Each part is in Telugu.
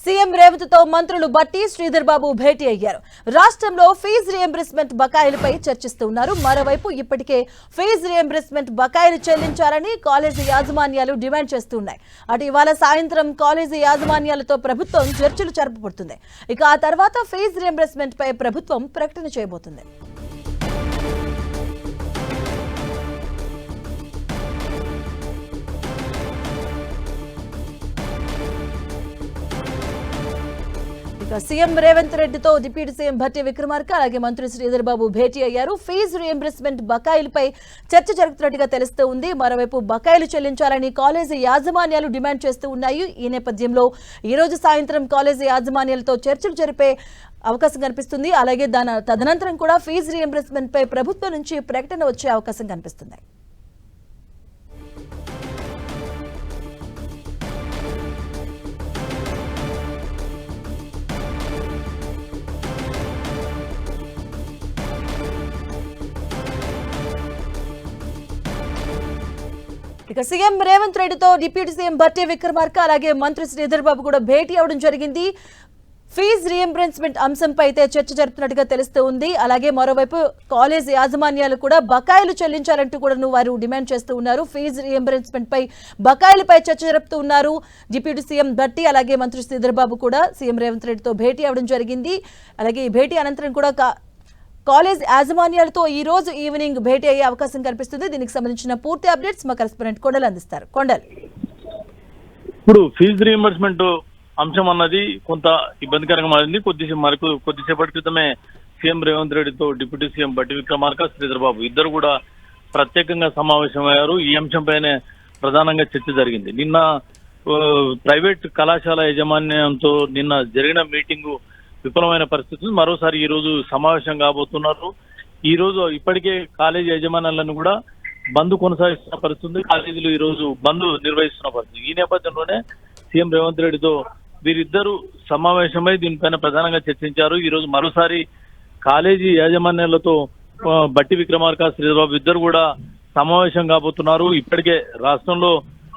సీఎం రేవంత్తో మంత్రులు బట్టి శ్రీధర్ బాబు భేటీ అయ్యారు. రాష్ట్రంలో ఫీజు రియంబర్స్మెంట్ బకాయిలపై చర్చిస్తూ ఉన్నారు. మరోవైపు ఇప్పటికే ఫీజు రియంబర్స్మెంట్ బకాయిలు చెల్లించాలని కాలేజీ యాజమాన్యాలు డిమాండ్ చేస్తున్నాయి అటు ఇవాళ సాయంత్రం కాలేజీ యాజమాన్యాలతో ప్రభుత్వం చర్చలు జరపబడుతుంది ఇక ఆ తర్వాత ఫీజు రియంబర్స్మెంట్ పై ప్రభుత్వం ప్రకటన చేయబోతుంది. సీఎం రేవంత్ రెడ్డితో డిప్యూటీ సీఎం భట్టి విక్రమార్క అలాగే మంత్రి శ్రీధర్ బాబు భేటీ అయ్యారు. ఫీజు రియంబర్స్మెంట్ బకాయిలపై చర్చ జరుగుతున్నట్టుగా తెలుస్తూ ఉంది. మరోవైపు బకాయిలు చెల్లించాలని కాలేజీ యాజమాన్యాలు డిమాండ్ చేస్తూ ఉన్నాయి. ఈ నేపథ్యంలో ఈ రోజు సాయంత్రం కాలేజీ యాజమాన్యాలతో చర్చలు జరిపే అవకాశం కనిపిస్తుంది. అలాగే దాని తదనంతరం కూడా ఫీజు రియంబర్స్మెంట్ పై ప్రభుత్వం నుంచి ప్రకటన వచ్చే అవకాశం కనిపిస్తుంది. ఇక సీఎం రేవంత్ రెడ్డితో డిప్యూటీ సీఎం భట్టి విక్రమార్క అలాగే మంత్రి శ్రీధర్ బాబు కూడా భేటీ అవడం జరిగింది. ఫీజు రియంబర్స్మెంట్ అంశంపై అయితే చర్చ జరుపుతున్నట్టుగా తెలుస్తూ ఉంది. అలాగే మరోవైపు కాలేజ్ యాజమాన్యాలు కూడా బకాయిలు చెల్లించాలంటూ కూడా వారు డిమాండ్ చేస్తూ ఉన్నారు. ఫీజు రియంబర్స్మెంట్ పై బకాయిలపై చర్చ జరుపుతూ ఉన్నారు. డిప్యూటీ సీఎం భట్టి అలాగే మంత్రి శ్రీధర్ బాబు కూడా సీఎం రేవంత్ రెడ్డితో భేటీ అవడం జరిగింది. అలాగే ఈ భేటీ అనంతరం కూడా కా- కాలేజ్ యాజమాన్యాలతో ఈ రోజు ఈవినింగ్ భేటీ అయ్యే అవకాశం కనిపిస్తుంది దీనికి సంబంధించిన పూర్తి అప్డేట్స్ మా కరెస్పాండెంట్ కొండలు అందిస్తారు. కొండలు. ఇప్పుడు ఫీజు రీఎంబర్స్మెంట్ అంశం అన్నది కొంత ఇబ్బందికరంగా మారింది. కొద్దిసేపు మరకు కొద్దిసేపటి క్రితమే సీఎం రేవంత్ రెడ్డితో డిప్యూటీ సీఎం బట్టి విక్రమార్క శ్రీధర్బాబు ఇద్దరు కూడా ప్రత్యేకంగా సమావేశమయ్యారు. ఈ అంశంపైనే ప్రధానంగా చర్చ జరిగింది. నిన్న ప్రైవేట్ కళాశాల యాజమాన్యంతో నిన్న జరిగిన మీటింగు విఫలమైన పరిస్థితి మరోసారి ఈ రోజు సమావేశం కాబోతున్నారు. ఈ రోజు ఇప్పటికే కాలేజీ యజమానులను కూడా బంద్ కొనసాగిస్తున్న పరిస్థితి కాలేజీలు ఈ రోజు బంద్ నిర్వహిస్తున్న పరిస్థితి. ఈ నేపథ్యంలోనే సీఎం రేవంత్ రెడ్డితో వీరిద్దరూ సమావేశమై దీనిపైన ప్రధానంగా చర్చించారు. ఈ రోజు మరోసారి కాలేజీ యాజమాన్యాలతో బట్టి విక్రమార్క శ్రీధరబాబు ఇద్దరు కూడా సమావేశం కాబోతున్నారు. ఇప్పటికే రాష్ట్రంలో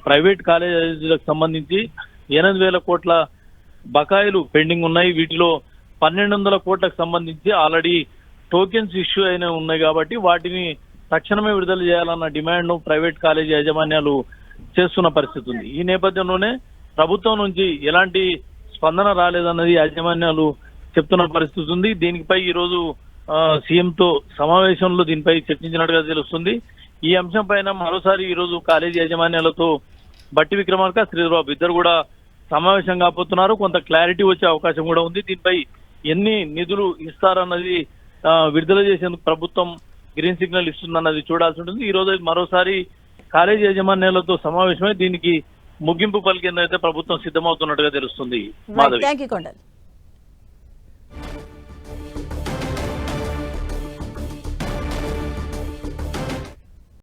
ప్రైవేట్ కాలేజీలకు సంబంధించి ఎనిమిది వేల కోట్ల బకాయిలు పెండింగ్ ఉన్నాయి. వీటిలో పన్నెండు వందల కోట్లకు సంబంధించి ఆల్రెడీ టోకెన్స్ ఇష్యూ అయిన ఉన్నాయి కాబట్టి వాటిని తక్షణమే విడుదల చేయాలన్న డిమాండ్ ప్రైవేట్ కాలేజీ యాజమాన్యాలు చేస్తున్న పరిస్థితి ఉంది. ఈ నేపథ్యంలోనే ప్రభుత్వం నుంచి ఎలాంటి స్పందన రాలేదన్నది యాజమాన్యాలు చెప్తున్న పరిస్థితి ఉంది. దీనిపై ఈ రోజు తో సమావేశంలో దీనిపై చర్చించినట్టుగా తెలుస్తుంది. ఈ అంశం పైన మరోసారి ఈ రోజు కాలేజీ యాజమాన్యాలతో బట్టి విక్రమార్క శ్రీధరబాబు ఇద్దరు కూడా సమావేశం కాబోతున్నారు. కొంత క్లారిటీ వచ్చే అవకాశం కూడా ఉంది. దీనిపై ఎన్ని నిధులు ఇస్తారన్నది విడుదల చేసేందుకు ప్రభుత్వం గ్రీన్ సిగ్నల్ ఇస్తుందన్నది చూడాల్సి ఉంటుంది. ఈ రోజు మరోసారి కాలేజీ యాజమాన్యాలతో సమావేశమై దీనికి ముగింపు పలికేందైతే ప్రభుత్వం సిద్ధమవుతున్నట్టుగా తెలుస్తుంది. మాధవి.